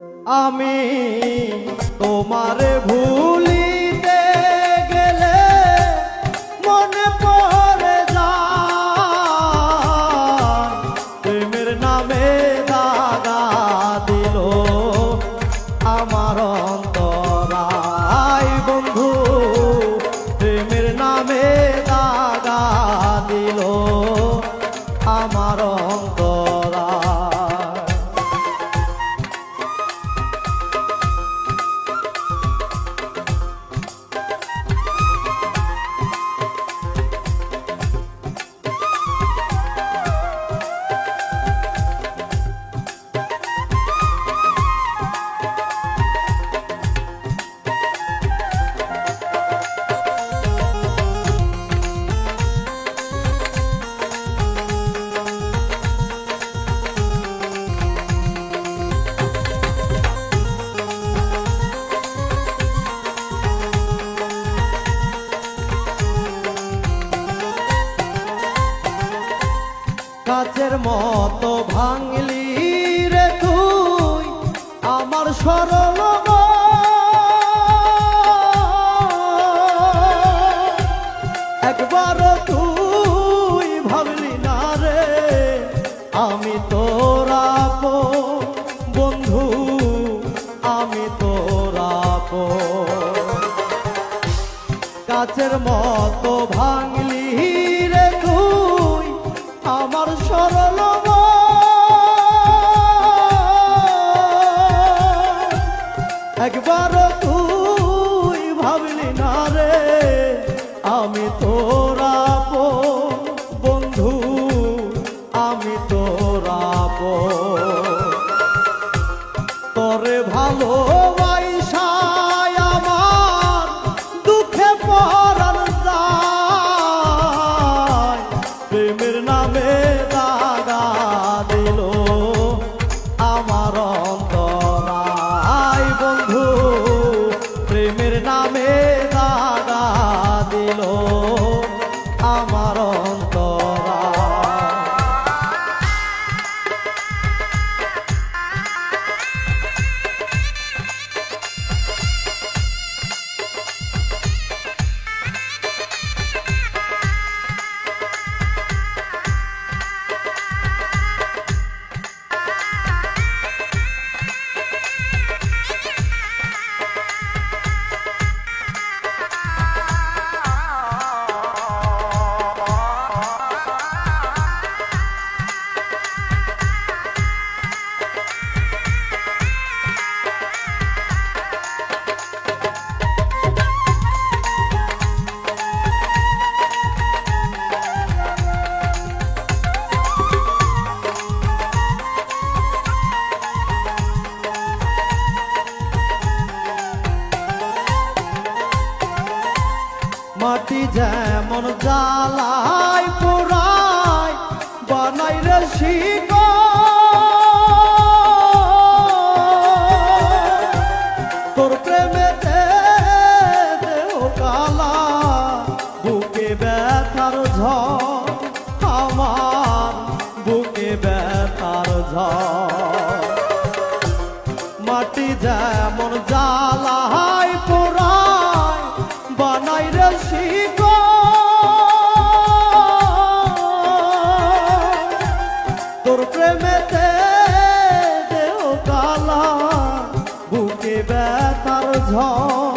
আমি তোমারে ভুলিতে গেলে মনে পড়ে যায়। প্রেমের নামে দাগা দিল আমার অন্তরাই বন্ধু, প্রেমের নামে দাগা দিল আমার অন্তরায় কাচের মতো ভাঙলি রে তুই আমার সরল একবার তুই ভাবলি না রে, আমি তোরা বন্ধু, আমি কাচের মতো ভাঙলি একবার তুই ভাবলি প্রেমের মাটি যেমন জ্বালায় পোড়ায় বানাই রে তোর প্রেমেতে কালা, বুকে ব্যথার ঝড়, আমার বুকে ব্যথার ঝড়। মাটি যেমন জ্বালায় পোড়ায় ঝড়